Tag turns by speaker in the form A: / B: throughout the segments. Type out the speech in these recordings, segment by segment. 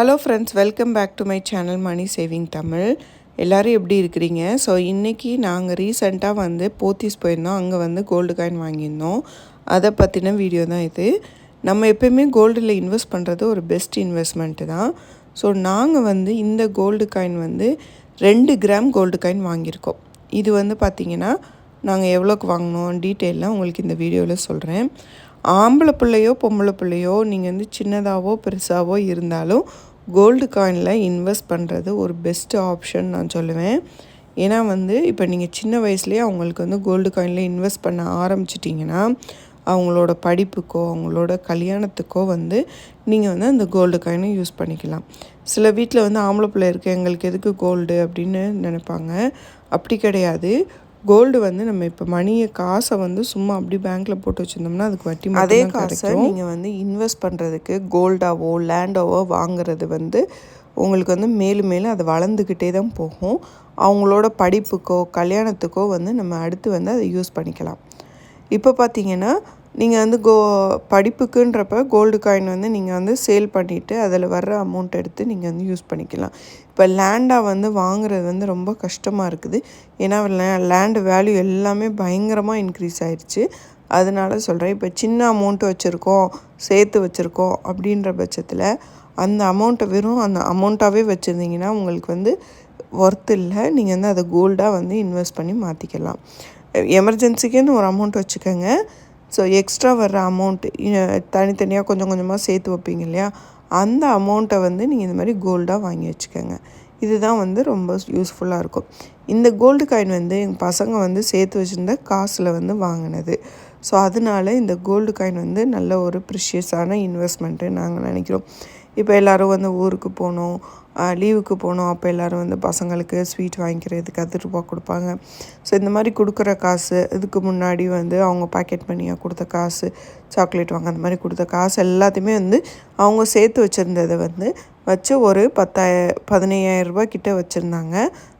A: Hello friends welcome back to my channel money saving Tamil எல்லோரும் எப்படி இருக்கிறீங்க? So இன்றைக்கி நாங்கள் ரீசெண்டாக வந்து போத்தீஸ் போயிருந்தோம். அங்கே வந்து கோல்டு காயின் வாங்கியிருந்தோம். அதை பற்றின வீடியோ தான் இது. நம்ம எப்பயுமே கோல்டில் இன்வெஸ்ட் பண்ணுறது ஒரு பெஸ்ட் இன்வெஸ்ட்மெண்ட்டு தான். ஸோ நாங்கள் வந்து இந்த கோல்டு காயின் வந்து ரெண்டு கிராம் கோல்டு காயின் வாங்கியிருக்கோம். இது வந்து பார்த்திங்கன்னா நாங்கள் எவ்வளோக்கு வாங்கினோம் டீட்டெயிலாக உங்களுக்கு இந்த வீடியோவில் சொல்கிறேன் ஆம்பளை பிள்ளையோ பொம்பளை பிள்ளையோ நீங்கள் வந்து சின்னதாகவோ பெருசாகவோ இருந்தாலும் கோல்டு காயினில் இன்வெஸ்ட் பண்ணுறது ஒரு பெஸ்ட் ஆப்ஷன் நான் சொல்லுவேன். ஏன்னா வந்து இப்போ நீங்கள் சின்ன வயசுலேயே அவங்களுக்கு வந்து கோல்டு காயினில் இன்வெஸ்ட் பண்ண ஆரம்பிச்சிட்டிங்கன்னா அவங்களோட படிப்புக்கோ அவங்களோட கல்யாணத்துக்கோ வந்து நீங்கள் வந்து அந்த கோல்டு காயினை யூஸ் பண்ணிக்கலாம். சில வீட்டில் வந்து ஆம்பளை பிள்ளை இருக்குது எங்களுக்கு எதுக்கு கோல்டு அப்படின்னு நினைப்பாங்க. அப்படி கிடையாது. கோல்டு வந்து நம்ம இப்போ மணியை காசை வந்து சும்மா அப்படி பேங்க்கில் போட்டு வச்சுருந்தோம்னா அதுக்கு வட்டி அதே காசை நீங்கள் வந்து இன்வெஸ்ட் பண்ணுறதுக்கு கோல்டாவோ லேண்டாவோ வாங்குறது வந்து உங்களுக்கு வந்து மேலும் மேலும் அது வளர்ந்துக்கிட்டே தான் போகும். அவங்களோட படிப்புக்கோ கல்யாணத்துக்கோ வந்து நம்ம அடுத்து வந்து அதை யூஸ் பண்ணிக்கலாம். இப்போ பார்த்தீங்கன்னா நீங்கள் வந்து கோ படிப்புக்குன்றப்ப கோல்டு காயின் வந்து நீங்கள் வந்து சேல் பண்ணிவிட்டு அதில் வர்ற அமௌண்ட் எடுத்து நீங்கள் வந்து யூஸ் பண்ணிக்கலாம். இப்போ லேண்டாக வந்து வாங்குறது வந்து ரொம்ப கஷ்டமாக இருக்குது. ஏன்னா லேண்டு வேல்யூ எல்லாமே பயங்கரமாக இன்க்ரீஸ் ஆயிடுச்சு அதனால சொல்கிறேன் இப்போ சின்ன அமௌண்ட்டு வச்சுருக்கோம் சேர்த்து வச்சுருக்கோம் அப்படின்ற பட்சத்தில் அந்த அமௌண்ட்டை வெறும் அந்த அமௌண்ட்டாகவே வச்சுருந்தீங்கன்னா உங்களுக்கு வந்து ஒர்த் இல்லை. நீங்கள் வந்து அதை கோல்டாக வந்து இன்வெஸ்ட் பண்ணி மாற்றிக்கலாம் எமர்ஜென்சிக்குன்னு ஒரு அமௌண்ட் வச்சுக்கோங்க. ஸோ எக்ஸ்ட்ரா வர்ற அமௌண்ட்டு தனித்தனியாக கொஞ்சம் கொஞ்சமாக சேர்த்து வைப்பீங்க இல்லையா? அந்த அமௌண்ட்டை வந்து நீங்கள் இந்த மாதிரி கோல்டாக வாங்கி வச்சுக்கோங்க. இதுதான் வந்து ரொம்ப யூஸ்ஃபுல்லாக இருக்கும். இந்த கோல்டு காயின் வந்து எங்கள் பசங்க வந்து சேர்த்து வச்சுருந்த காசில் வந்து வாங்கினது. ஸோ அதனால இந்த கோல்டு காயின் வந்து நல்ல ஒரு ப்ரிஷியஸான இன்வெஸ்ட்மெண்ட்டு நாங்கள் நினைக்கிறோம். இப்போ எல்லோரும் வந்து ஊருக்கு போகணும் லீவுக்கு போனோம். அப்போ எல்லோரும் வந்து பசங்களுக்கு ஸ்வீட் வாங்கிக்கிறதுக்கு அது ரூபா கொடுப்பாங்க. ஸோ இந்த மாதிரி கொடுக்குற காசு இதுக்கு முன்னாடி வந்து அவங்க பாக்கெட் பண்ணியாக கொடுத்த காசு சாக்லேட் வாங்க அந்த மாதிரி கொடுத்த காசு எல்லாத்தையுமே வந்து அவங்க சேர்த்து வச்சுருந்ததை வந்து வச்சு ஒரு பத்தாய பதினையாயிரரூபா கிட்டே வச்சுருந்தாங்க.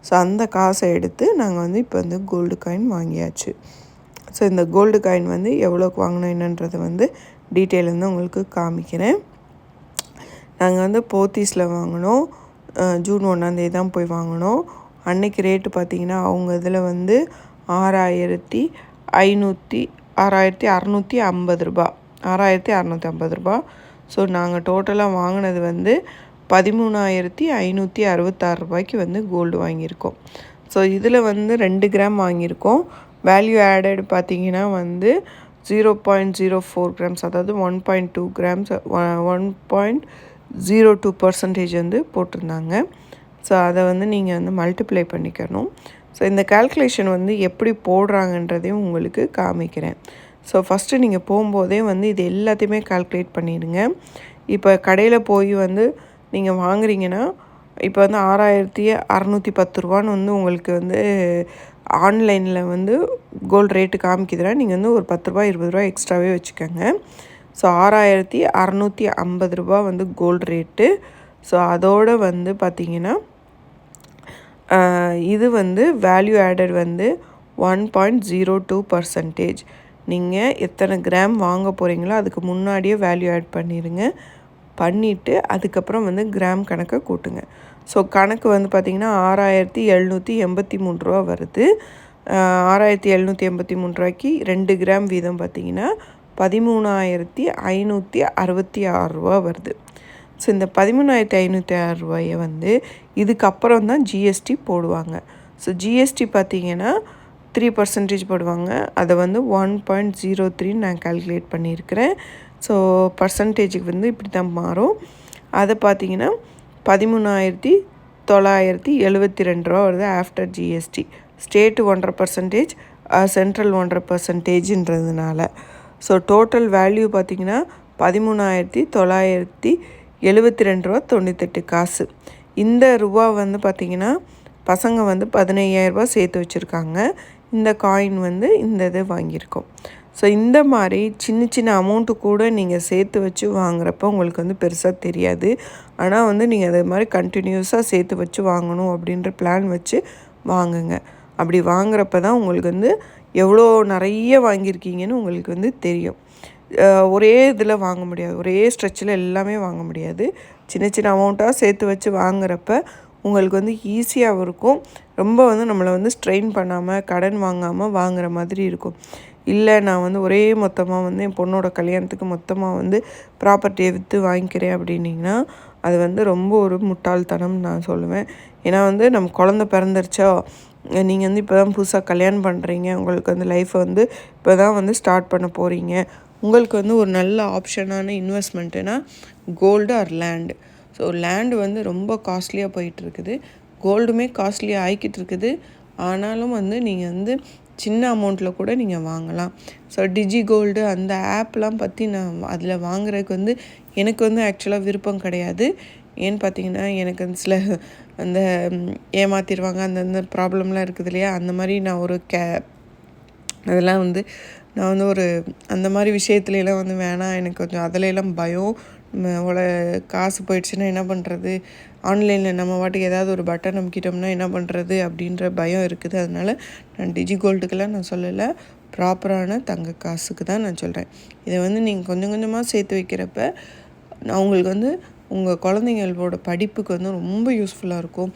A: ஸோ அந்த காசை எடுத்து நாங்கள் வந்து இப்போ வந்து கோல்டு காயின் வாங்கியாச்சு. ஸோ இந்த கோல்டு காயின் வந்து எவ்வளோக்கு வாங்கினோம் என்னன்றதை வந்து டீட்டெயில் வந்து உங்களுக்கு காமிக்கிறேன். நாங்கள் வந்து போத்தீஸில் வாங்கினோம். ஜூன் ஒன்றாந்தேதி தான் போய் வாங்கினோம். அன்னைக்கு ரேட்டு பார்த்திங்கன்னா அவங்க இதில் வந்து ஆறாயிரத்தி ஐநூற்றி ஆறாயிரத்தி அறநூற்றி ஐம்பது ரூபா. ஆறாயிரத்தி அறநூற்றி ஐம்பது ரூபா. ஸோ நாங்கள் டோட்டலாக வாங்கினது வந்து பதிமூணாயிரத்தி ஐநூற்றி அறுபத்தாறு ரூபாய்க்கு வந்து கோல்டு வாங்கியிருக்கோம். ஸோ இதில் வந்து ரெண்டு கிராம் வாங்கியிருக்கோம். வேல்யூ ஆடட் பார்த்திங்கன்னா வந்து zero point zero four grams அதாவது one point two grams one point zero two percentage வந்து போட்டிருந்தாங்க. ஸோ அதை வந்து நீங்கள் வந்து மல்டிப்ளை பண்ணிக்கணும். ஸோ இந்த கால்குலேஷன் வந்து எப்படி போடுறாங்கன்றதையும் உங்களுக்கு காமிக்கிறேன். ஸோ ஃபஸ்ட்டு நீங்கள் போகும்போதே வந்து இது எல்லாத்தையுமே கால்குலேட் பண்ணிடுங்க. இப்போ கடையில் போய் வந்து நீங்கள் வாங்குறீங்கன்னா இப்போ வந்து ஆறாயிரத்தி அறநூற்றி பத்து ரூபான்னு வந்து உங்களுக்கு வந்து ஆன்லைனில் வந்து கோல்டு ரேட்டு காமிக்குதுன்னா நீங்கள் வந்து ஒரு பத்து ரூபா இருபது ரூபா எக்ஸ்ட்ராவே வச்சுக்கோங்க. ஸோ ஆறாயிரத்தி அறநூற்றி ஐம்பது ரூபா வந்து கோல்டு ரேட்டு. ஸோ அதோடு வந்து பார்த்திங்கன்னா இது வந்து வேல்யூ ஆடட் வந்து one point zero two percentage. நீங்கள் எத்தனை கிராம் வாங்க போகிறீங்களோ அதுக்கு முன்னாடியே வேல்யூ ஆட் பண்ணிடுங்க பண்ணிவிட்டு அதுக்கப்புறம் வந்து கிராம் கணக்கை கூட்டுங்க. ஸோ கணக்கு வந்து பார்த்திங்கன்னா ஆறாயிரத்தி எழுநூற்றி எண்பத்தி மூணு ரூபா வருது. ஆறாயிரத்தி எழுநூற்றி எண்பத்தி மூணு ரூபாய்க்கு ரெண்டு கிராம் வீதம் பார்த்திங்கன்னா பதிமூணாயிரத்தி ஐநூற்றி அறுபத்தி ஆறு ரூபா வருது. ஸோ இந்த பதிமூணாயிரத்தி ஐநூற்றி ஆறு ரூபாயை வந்து இதுக்கப்புறம் தான் ஜிஎஸ்டி போடுவாங்க. ஸோ ஜிஎஸ்டி பார்த்திங்கன்னா த்ரீ பர்சன்டேஜ் போடுவாங்க. அதை வந்து ஒன் பாயிண்ட் ஜீரோ த்ரீன்னு நான் கால்குலேட் பண்ணியிருக்கிறேன். ஸோ பர்சன்டேஜுக்கு வந்து இப்படி தான் மாறும். அதை பார்த்திங்கன்னா பதிமூணாயிரத்தி தொள்ளாயிரத்தி எழுபத்தி ரெண்டு ரூபா வருது ஆஃப்டர் ஜிஎஸ்டி ஸ்டேட்டு ஒன்றரை பர்சன்டேஜ் சென்ட்ரல் ஒன்றரை பர்சன்டேஜுன்றதுனால ஸோ டோட்டல் வேல்யூ பார்த்திங்கன்னா பதிமூணாயிரத்தி தொள்ளாயிரத்தி எழுபத்தி ரெண்டு ரூபா தொண்ணூத்தெட்டு காசு. இந்த ரூபா வந்து பார்த்திங்கன்னா பசங்க வந்து பதினையாயிரரூபா சேர்த்து வச்சுருக்காங்க. இந்த காயின் வந்து இந்த இது வாங்கியிருக்கோம். ஸோ இந்த மாதிரி சின்ன சின்ன அமௌண்ட்டு கூட நீங்கள் சேர்த்து வச்சு வாங்குறப்ப உங்களுக்கு வந்து பெருசாக தெரியாது. ஆனால் வந்து நீங்கள் அதே மாதிரி கண்டினியூஸாக சேர்த்து வச்சு வாங்கணும் அப்படின்ற பிளான் வச்சு வாங்குங்க. அப்படி வாங்குறப்ப தான் உங்களுக்கு வந்து எவ்வளோ நிறைய வாங்கியிருக்கீங்கன்னு உங்களுக்கு வந்து தெரியும். ஒரே இதில் வாங்க முடியாது. ஒரே ஸ்ட்ரெச்சில் எல்லாமே வாங்க முடியாது. சின்ன சின்ன அமௌண்ட்டாக சேர்த்து வச்சு வாங்குறப்ப உங்களுக்கு வந்து ஈஸியாகவும் இருக்கும். ரொம்ப வந்து நம்மளை வந்து ஸ்ட்ரெயின் பண்ணாமல் கடன் வாங்காமல் வாங்குற மாதிரி இருக்கும். இல்லை நான் வந்து ஒரே மொத்தமாக வந்து என் பொண்ணோட கல்யாணத்துக்கு மொத்தமாக வந்து ப்ராப்பர்ட்டியை விற்று வாங்கிக்கிறேன் அப்படின்னிங்கன்னா அது வந்து ரொம்ப ஒரு முட்டாள்தனம் நான் சொல்லுவேன். ஏன்னா வந்து நம்ம குழந்த பிறந்துருச்சோ நீங்கள் வந்து இப்போ தான் புதுசாக கல்யாணம் பண்ணுறீங்க உங்களுக்கு வந்து லைஃப்பை வந்து இப்போ தான் வந்து ஸ்டார்ட் பண்ண போகிறீங்க உங்களுக்கு வந்து ஒரு நல்ல ஆப்ஷனான இன்வெஸ்ட்மெண்ட்டுனா gold or land so land வந்து ரொம்ப காஸ்ட்லியாக போயிட்டுருக்குது கோல்டுமே காஸ்ட்லியாக ஆகிக்கிட்டு இருக்குது. ஆனாலும் வந்து நீங்கள் வந்து சின்ன அமௌண்ட்டில் கூட நீங்கள் வாங்கலாம். ஸோ டிஜி கோல்டு அந்த ஆப்லாம் பற்றி நான் அதில் வாங்குறதுக்கு வந்து எனக்கு வந்து ஆக்சுவலாக விருப்பம் கிடையாது. ஏன்னு பார்த்தீங்கன்னா எனக்கு அந்த சில அந்த ஏமாற்றிடுவாங்க அந்தந்த ப்ராப்ளம்லாம் இருக்குது இல்லையா? அந்த மாதிரி நான் ஒரு கே அதெல்லாம் வந்து நான் வந்து ஒரு அந்த மாதிரி விஷயத்துலலாம் வந்து வேணாம். எனக்கு கொஞ்சம் அதிலெல்லாம் பயம். அவ்வளோ காசு போயிடுச்சுன்னா என்ன பண்ணுறது ஆன்லைனில் நம்ம வாட்டுக்கு ஏதாவது ஒரு பட்டன் நம்பிக்கிட்டோம்னா என்ன பண்ணுறது அப்படின்ற பயம் இருக்குது. அதனால் நான் டிஜி கோல்டுக்கெல்லாம் நான் சொல்லலை. ப்ராப்பரான தங்க காசுக்கு தான் நான் சொல்கிறேன் இதை வந்து நீங்கள் கொஞ்சம் கொஞ்சமாக சேர்த்து வைக்கிறப்ப அவங்களுக்கு வந்து உங்கள் குழந்தைங்களோட படிப்புக்கு வந்து ரொம்ப யூஸ்ஃபுல்லாக இருக்கும்.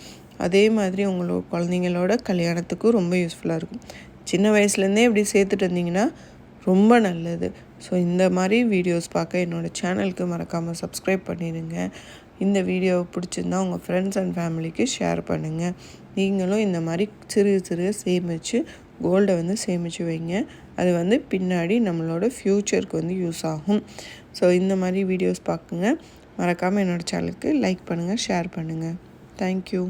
A: அதே மாதிரி உங்களோட குழந்தைங்களோட கல்யாணத்துக்கும் ரொம்ப யூஸ்ஃபுல்லாக இருக்கும். சின்ன வயசுலேருந்தே இப்படி சேர்த்துட்டு வந்தீங்கன்னா ரொம்ப நல்லது. ஸோ இந்த மாதிரி வீடியோஸ் பார்க்க என்னோடய சேனலுக்கு மறக்காமல் சப்ஸ்கிரைப் பண்ணிடுங்க இந்த வீடியோவை பிடிச்சிருந்தா உங்கள் ஃப்ரெண்ட்ஸ் அண்ட் ஃபேமிலிக்கு ஷேர் பண்ணுங்கள் நீங்களும் இந்த மாதிரி சிறு சிறு சேமித்து கோல்டை வந்து சேமித்து வைங்க. அது வந்து பின்னாடி நம்மளோட ஃப்யூச்சருக்கு வந்து யூஸ் ஆகும். ஸோ இந்த மாதிரி வீடியோஸ் பார்க்குங்க. மறக்காமல் என்னோடய சேனலுக்கு லைக் பண்ணுங்கள் ஷேர் பண்ணுங்கள் தேங்க்யூ